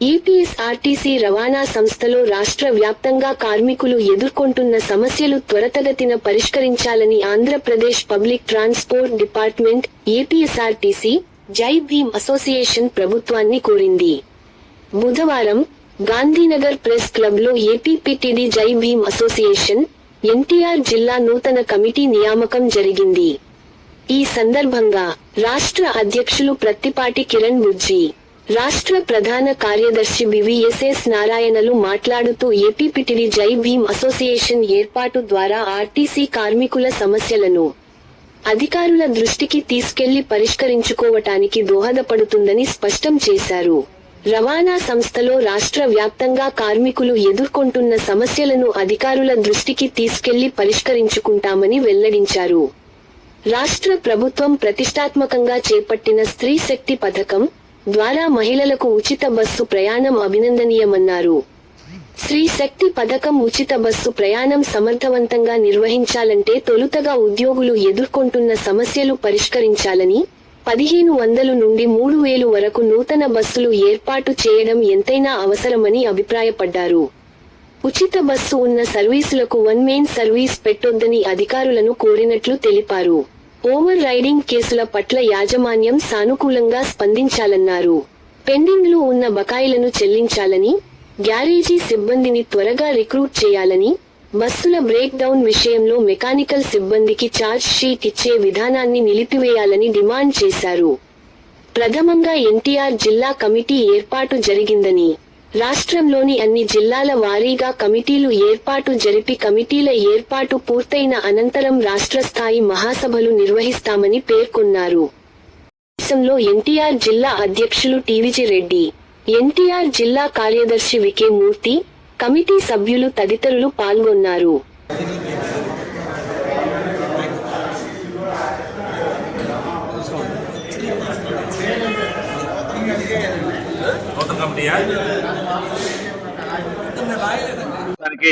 ఈపీఎస్ఆర్టీసీ రవాణా సంస్థలో రాష్ట్ర వ్యాప్తంగా కార్మికులు ఎదుర్కొంటున్న సమస్యలు త్వరతగతిన పరిష్కరించాలని Andhra Pradesh public transport department APSRTC Jai Bhim association ప్రభుత్వాన్ని కోరింది. బుధవారం గాంధీనగర్ ప్రెస్ క్లబ్లో ఏపీపీటీడీ జై భీమ్ అసోసియేషన్ ఎన్టీఆర్ జిల్లా నూతన కమిటీ నియామకం జరిగింది. ఈ సందర్భంగా రాష్ట్ర అధ్యక్షులు ప్రత్తిపాటి కిరణ్ బుజ్జి రాష్ట్ర ప్రధాన కార్యదర్శి బివిఎస్ఎస్ నారాయణలు మాట్లాడుతూ ఏపీపిటిడి జై భీమ్ అసోసియేషన్ ఏర్పాటు ద్వారా ఆర్టీసీ కార్మికుల సమస్యలను అధికారుల దృష్టికి తీసుకెళ్ళి పరిష్కరించుకోవటానికి దోహదపడుతుందని స్పష్టం చేశారు. రవాణా సంస్థలో రాష్ట్ర వ్యాప్తంగా కార్మికులు ఎదుర్కొంటున్న సమస్యలను అధికారుల దృష్టికి తీసుకెళ్ళి పరిష్కరించుకుంటామని వెల్లడించారు. రాష్ట్ర ప్రభుత్వం ప్రతిష్టాత్మకంగా చేపట్టిన స్త్రీ శక్తి పథకం ద్వారా మహిళలకు ఉచిత బస్సు ప్రయాణం అభినందనీయమన్నారు. స్త్రీ శక్తి పథకం ఉచిత బస్సు ప్రయాణం సమర్థవంతంగా నిర్వహించాలంటే తొలుతగా ఉద్యోగులు ఎదుర్కొంటున్న సమస్యలు పరిష్కరించాలని పదిహేను వందలు నుండి మూడు వేలు వరకు నూతన బస్సులు ఏర్పాటు చేయడం ఎంతైనా అవసరమని అభిప్రాయపడ్డారు. ఉచిత బస్సు ఉన్న సర్వీసులకు వన్ మెయిన్ సర్వీస్ పెట్టొద్దని అధికారులను కోరినట్లు తెలిపారు. ఓవర్ రైడింగ్ కేసుల పట్ల యాజమాన్యం సానుకూలంగా స్పందించాలన్నారు. పెండింగ్లో ఉన్న బకాయిలను చెల్లించాలని గ్యారేజీ సిబ్బందిని త్వరగా రిక్రూట్ చేయాలని బస్సుల బ్రేక్ డౌన్ విషయంలో మెకానికల్ సిబ్బందికి ఛార్జ్ షీట్ ఇచ్చే విధానాన్ని నిలిపివేయాలని డిమాండ్ చేశారు. ప్రథమంగా ఎన్టీఆర్ జిల్లా కమిటీ ఏర్పాటు జరిగిందని రాష్ట్రంలోని అన్ని జిల్లాల వారీగా కమిటీలు ఏర్పాటు జరిపి కమిటీల ఏర్పాటు పూర్తయిన అనంతరం రాష్ట్ర స్థాయి మహాసభలు నిర్వహిస్తామని పేర్కొన్నారు. దేశంలో ఎన్టీఆర్ జిల్లా అధ్యక్షులు టీవీజీ రెడ్డి ఎన్టీఆర్ జిల్లా కార్యదర్శి వికే మూర్తి కమిటీ సభ్యులు తదితరులు పాల్గొన్నారు. దానికి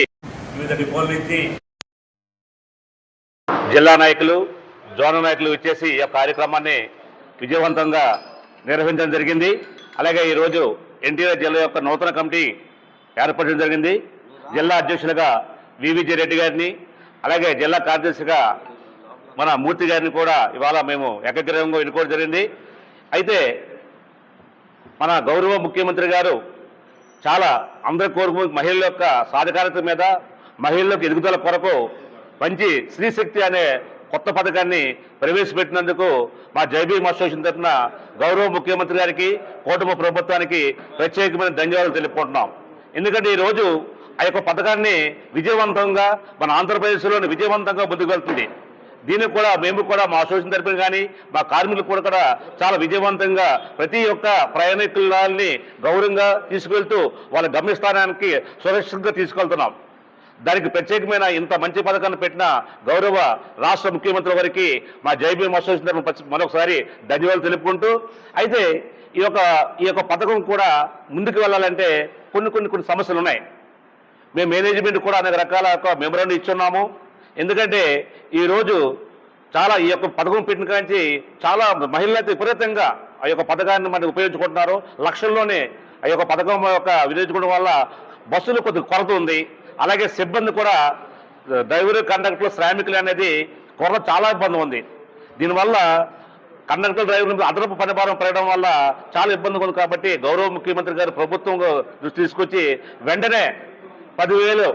వివిధ డిపోల నుంచి జిల్లా నాయకులు జోనల్ నాయకులు వచ్చేసి ఈ కార్యక్రమాన్ని విజయవంతంగా నిర్వహించడం జరిగింది. అలాగే ఈరోజు ఎన్టీఆర్ జిల్లా యొక్క నూతన కమిటీ ఏర్పడడం జరిగింది. జిల్లా అధ్యక్షులుగా వివిజి రెడ్డి గారిని అలాగే జిల్లా కార్యదర్శిగా మన మూర్తి గారిని కూడా ఇవాళ మేము ఏకగ్రహంగా ఎన్నుకోవడం జరిగింది. అయితే మన గౌరవ ముఖ్యమంత్రి గారు చాలా అందరి కోరుకు మహిళల యొక్క సాధికారత మీద మహిళలకు ఎదుగుదల కొరకు మంచి స్త్రీశక్తి అనే కొత్త పథకాన్ని ప్రవేశపెట్టినందుకు మా జైబీ అసోసియేషన్ తరఫున గౌరవ ముఖ్యమంత్రి గారికి కూటమి ప్రభుత్వానికి ప్రత్యేకమైన ధన్యవాదాలు తెలుపుకుంటున్నాం. ఎందుకంటే ఈరోజు ఆ యొక్క పథకాన్ని విజయవంతంగా మన ఆంధ్రప్రదేశ్లోని విజయవంతంగా ముందుకు వెళ్తుంది. దీనికి కూడా మేము కూడా మా అసోసియేషన్ తరపున కానీ మా కార్మికులు కూడా కూడా చాలా విజయవంతంగా ప్రతి ఒక్క ప్రయాణికులని గౌరవంగా తీసుకువెళ్తూ వాళ్ళ గమ్యస్థానానికి సురక్షితంగా తీసుకెళ్తున్నాం. దానికి ప్రత్యేకమైన ఇంత మంచి పథకాన్ని పెట్టిన గౌరవ రాష్ట్ర ముఖ్యమంత్రి వారికి మా జైబీఎం అసోసియేషన్ తరపున మరొకసారి ధన్యవాదాలు తెలుపుకుంటూ అయితే ఈ యొక్క ఈ యొక్క పథకం కూడా ముందుకు వెళ్ళాలంటే కొన్ని కొన్ని కొన్ని సమస్యలు ఉన్నాయి. మేము మేనేజ్మెంట్ కూడా అనేక రకాల యొక్క మెమరాండం ఇచ్చున్నాము. ఎందుకంటే ఈరోజు చాలా ఈ యొక్క పథకం పెట్టిన కాంచి చాలా మహిళలు విపరీతంగా ఆ యొక్క పథకాన్ని మనం ఉపయోగించుకుంటున్నారు. లక్షల్లోనే ఆ యొక్క పథకం యొక్క వినియోగించుకోవడం వల్ల బస్సులు కొద్దిగా కొరత ఉంది. అలాగే సిబ్బంది కూడా డ్రైవర్ కండక్టర్లు శ్రామికులు అనేది కొరత చాలా ఇబ్బంది ఉంది. దీనివల్ల కండక్టర్ డ్రైవర్లు అదనపు పనిభారం పెరగడం వల్ల చాలా ఇబ్బంది ఉంది కాబట్టి గౌరవ ముఖ్యమంత్రి గారు ప్రభుత్వం దృష్టి తీసుకొచ్చి వెంటనే పదివేలు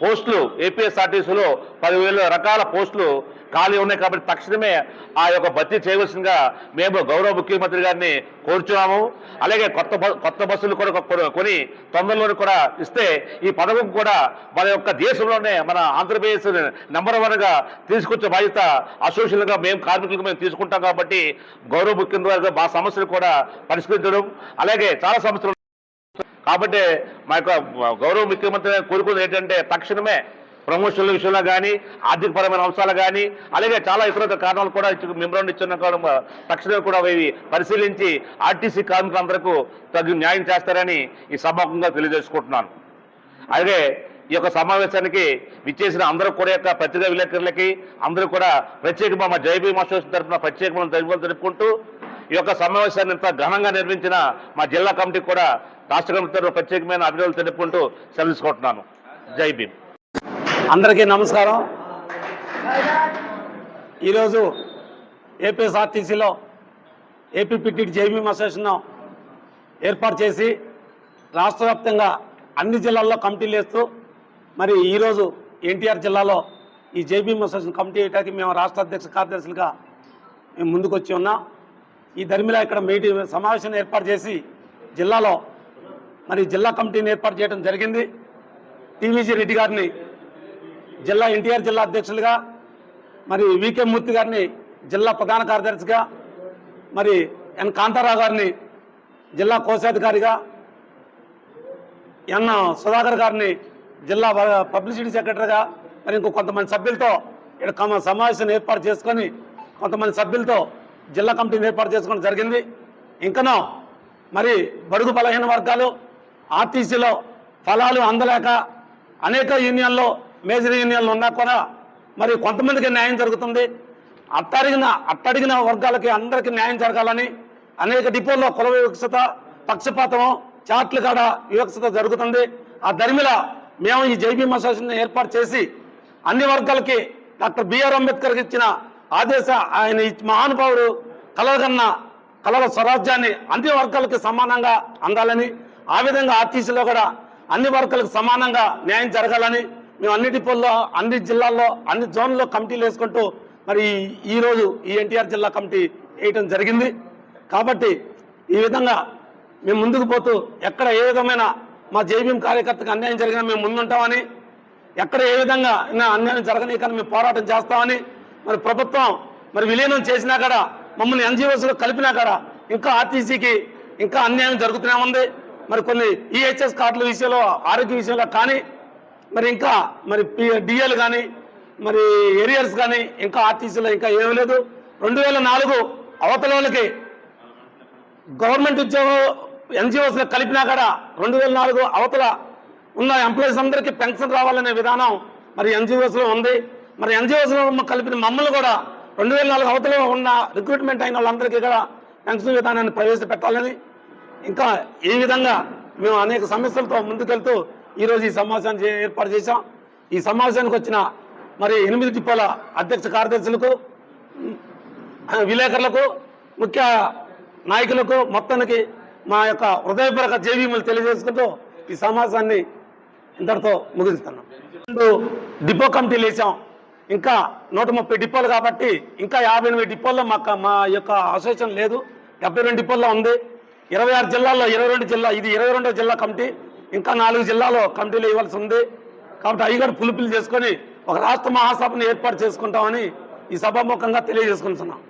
పోస్టులు ఏపీఎస్ఆర్టీసీలో పదివేల రకాల పోస్టులు ఖాళీ ఉన్నాయి కాబట్టి తక్షణమే ఆ యొక్క భర్తీ చేయవలసిందిగా మేము గౌరవ ముఖ్యమంత్రి గారిని కోరుచున్నాము. అలాగే కొత్త బ- కొత్త బస్సులు కూడా కొని తొందరలో కూడా ఇస్తే ఈ పథకం కూడా మన యొక్క దేశంలోనే మన ఆంధ్రప్రదేశ్ నెంబర్ వన్గా తీసుకొచ్చే బాధ్యత అసోసియేషన్గా మేము కార్మికులకు మేము తీసుకుంటాం కాబట్టి గౌరవ ముఖ్యమంత్రి గారు మా సమస్యలు కూడా పరిష్కరించడం. అలాగే చాలా సమస్యలు కాబట్టి మా యొక్క గౌరవ ముఖ్యమంత్రి గారు కోరుకున్నది ఏంటంటే తక్షణమే ప్రమోషన్ల విషయంలో కానీ ఆర్థికపరమైన అంశాలు కానీ అలాగే చాలా ఇతర కారణాలు కూడా మెమరాండం ఇచ్చిన తక్షణమే కూడా ఇవి పరిశీలించి ఆర్టీసీ కార్మికులందరికీ తగు న్యాయం చేస్తారని ఈ సభాముఖంగా తెలియజేసుకుంటున్నాను. అలాగే ఈ యొక్క సమావేశానికి విచ్చేసిన అందరూ కూడా యొక్క పత్రికా విలేకరులకి అందరూ కూడా ప్రత్యేకంగా మా జైబీ అసోసియేషన్ తరఫున ప్రత్యేకమైన ధన్యవాదాలు తెలుపుకుంటూ ఈ యొక్క సమావేశాన్ని ఇంత ఘనంగా నిర్మించిన మా జిల్లా కమిటీకి కూడా రాష్ట్ర కమిటీ ప్రత్యేకమైన అభినందనలు తెలుపుకుంటూ సెలవుకుంటున్నాను జై భీమ్. అందరికీ నమస్కారం. ఈరోజు ఏపీఎస్ఆర్టీసీలో ఏపీపీటీ జేబీఎం అసోసియేషన్ ఏర్పాటు చేసి రాష్ట్ర వ్యాప్తంగా అన్ని జిల్లాల్లో కమిటీలు వేస్తూ మరి ఈరోజు ఎన్టీఆర్ జిల్లాలో ఈ జేబీఎం అసోసియేషన్ కమిటీ వేయడానికి మేము రాష్ట్ర అధ్యక్ష కార్యదర్శులుగా మేము ముందుకొచ్చి ఉన్నాం. ఈ ధర్మిలా ఇక్కడ మీటింగ్ సమావేశం ఏర్పాటు చేసి జిల్లాలో మరి జిల్లా కమిటీని ఏర్పాటు చేయడం జరిగింది. టీవీజీ రెడ్డి గారిని జిల్లా ఎన్టీఆర్ జిల్లా అధ్యక్షులుగా మరి వికే మూర్తి గారిని జిల్లా ప్రధాన కార్యదర్శిగా మరి ఎన్ కాంతారావు గారిని జిల్లా కోశాధికారిగా ఎన్ సుధాకర్ గారిని జిల్లా పబ్లిసిటీ సెక్రటరీగా మరి ఇంకో కొంతమంది సభ్యులతో ఇక్కడ కమ- సమావేశం ఏర్పాటు చేసుకొని కొంతమంది సభ్యులతో జిల్లా కమిటీని ఏర్పాటు చేసుకోవడం జరిగింది. ఇంకనో మరి బడుగు బలహీన వర్గాలు ఆర్టీసీలో ఫలాలు అందలేక అనేక యూనియన్లో మేజర్ యూనియన్లు ఉన్నా కూడా మరి కొంతమందికి న్యాయం జరుగుతుంది. అట్టడిగిన అట్టడిగిన వర్గాలకి అందరికీ న్యాయం జరగాలని అనేక డిపోల్లో కుల వివక్షత పక్షపాతం చాట్లు కాడ వివక్షత జరుగుతుంది. ఆ ధర్మిల మేము ఈ జైబీఎం అసోసియేషన్ ఏర్పాటు చేసి అన్ని వర్గాలకి డాక్టర్ బిఆర్ అంబేద్కర్కి ఇచ్చిన ఆదేశ ఆయన మహానుభావుడు కలగన్న కలల స్వరాజ్యాన్ని అన్ని వర్గాలకి సమానంగా అందాలని ఆ విధంగా ఆర్టీసీలో కూడా అన్ని వర్గాలకు సమానంగా న్యాయం జరగాలని మేము అన్ని డిపోల్లో అన్ని జిల్లాల్లో అన్ని జోన్లో కమిటీలు వేసుకుంటూ మరి ఈరోజు ఈ ఎన్టీఆర్ జిల్లా కమిటీ వేయటం జరిగింది. కాబట్టి ఈ విధంగా మేము ముందుకు పోతూ ఎక్కడ ఏ విధమైన మా జేబీఎం కార్యకర్తకు అన్యాయం జరిగినా మేము ముందుంటామని ఎక్కడ ఏ విధంగా అన్యాయం జరగనీ కానీ మేము పోరాటం చేస్తామని మరి ప్రభుత్వం మరి విలీనం చేసినా కూడా మమ్మల్ని ఎన్జిఓస్లో కలిపినా కూడా ఇంకా ఆర్టీసీకి ఇంకా అన్యాయం జరుగుతూనే ఉంది. మరి కొన్ని ఈహెచ్ఎస్ కార్డుల విషయంలో ఆరోగ్య విషయంలో కానీ మరి ఇంకా మరి డిఎల్ కానీ మరి ఏరియర్స్ కానీ ఇంకా ఆర్టీసీలో ఇంకా ఏమీ లేదు. రెండు వేల నాలుగు అవతల వాళ్ళకి గవర్నమెంట్ ఉద్యోగం ఎన్జిఓస్లో కలిపినా కూడా రెండు వేల నాలుగు అవతల ఉన్న ఎంప్లాయీస్ అందరికీ పెన్షన్ రావాలనే విధానం మరి ఎన్జిఓస్లో ఉంది. మరి ఎన్జిఓస్లో కలిపిన మమ్మల్ని కూడా రెండు వేల నాలుగు అవతల ఉన్న రిక్రూట్మెంట్ అయిన వాళ్ళందరికీ కూడా పెన్షన్ విధానాన్ని ప్రవేశపెట్టాలని ఇంకా ఈ విధంగా మేము అనేక సమస్యలతో ముందుకెళ్తూ ఈరోజు ఈ సమావేశాన్ని ఏర్పాటు చేశాం. ఈ సమావేశానికి వచ్చిన మరి ఎనిమిది డిపోల అధ్యక్ష కార్యదర్శులకు విలేకరులకు ముఖ్య నాయకులకు మొత్తానికి మా యొక్క హృదయపూర్వక జేవీములు తెలియజేసుకుంటూ ఈ సమావేశాన్ని ఇంతటితో ముగిస్తున్నాం డిపో కమిటీలు వేసాం ఇంకా నూట ముప్పై డిపోలు కాబట్టి ఇంకా యాభై ఎనిమిది డిపోల్లో మా మా యొక్క అసోసియేషన్ లేదు. డెబ్బై రెండు డిపోల్లో ఉంది. ఇరవై ఆరు జిల్లాల్లో ఇరవై రెండు జిల్లా ఇది ఇరవై రెండో జిల్లా కమిటీ ఇంకా నాలుగు జిల్లాలో కమిటీలు ఇవ్వాల్సి ఉంది. కాబట్టి అయ్యగారు పులుపులు చేసుకొని ఒక రాష్ట్ర మహాసభను ఏర్పాటు చేసుకుంటామని ఈ సభాముఖంగా తెలియజేసుకుంటున్నాం.